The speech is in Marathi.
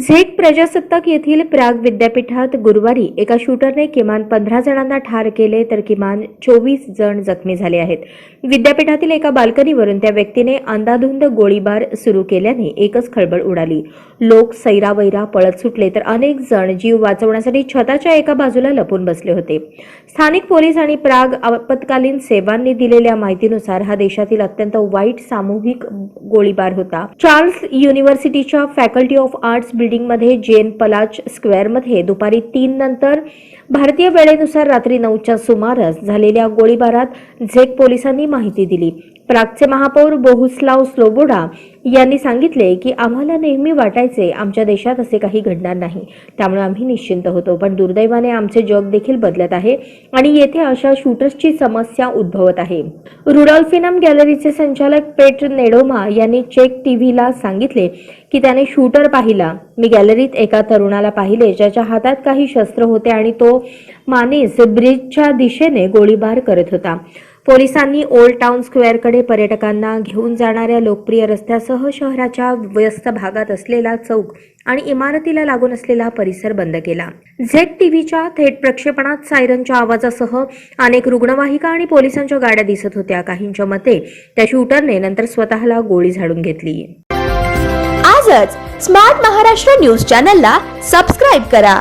झेक प्रजासत्ताक येथील प्राग विद्यापीठात गुरुवारी एका शूटरने किमान पंधरा जणांना ठार केले तर किमान चोवीस जण जखमी झाले आहेत. विद्यापीठातील एका बाल्कनीवरून त्या व्यक्तीने अंदाधुंद गोळीबार सुरू केल्याने एकच खळबळ उडाली. लोक सैरावैरा पळत सुटले तर अनेक जण जीव वाचवण्यासाठी छताच्या एका बाजूला लपून बसले होते. स्थानिक पोलीस आणि प्राग आपत्कालीन सेवांनी दिलेल्या माहितीनुसार हा देशातील अत्यंत वाईट सामूहिक गोळीबार होता. चार्ल्स युनिव्हर्सिटीच्या फॅकल्टी ऑफ आर्ट्स बिल्डिंगमध्ये जेन पलाच स्क्वेअरमध्ये दुपारी तीन नंतर भारतीय वेळेनुसार रात्री नऊच्या सुमारास झालेल्या गोळीबारात झेक पोलिसांनी माहिती दिली. प्रागचे महापौर बोहुस्लाव स्लोबोडा यांनी सांगितले की आम्हाला नेहमी वाटायचे आमच्या देशात असे काही घडणार नाही. त्यामुळे आम्ही निश्चिंत होतो. पण दुर्दैवाने आमचे जग देखील बदलत आहे आणि येथे अशा शूटर्सची समस्या उद्भवत आहे. रुडॉल्फिनम गॅलरीचे संचालक पेट नेडोमा यांनी चेक टीव्हीला सांगितले की त्याने शूटर पाहिला. मी गॅलरीत एका तरुणाला पाहिले ज्याच्या हातात काही शस्त्र होते आणि तो मानेस ब्रिजच्या दिशेने गोळीबार करत होता. पोलिसांनी ओल्ड टाउन स्क्वेअरकडे पर्यटकांना घेऊन जाणाऱ्या लोकप्रिय रस्त्यासह शहराच्या व्यस्त भागात असलेला चौक आणि इमारतीला लागून असलेला परिसर बंद केला. झेड टीव्हीच्या थेट प्रक्षेपणात सायरनच्या आवाजासह अनेक रुग्णवाहिका आणि पोलिसांच्या गाड्या दिसत होत्या. काहींच्या मते त्या शूटरने नंतर स्वतःला गोळी झाडून घेतली. आजच स्मार्ट महाराष्ट्र न्यूज चॅनलला सबस्क्राईब करा.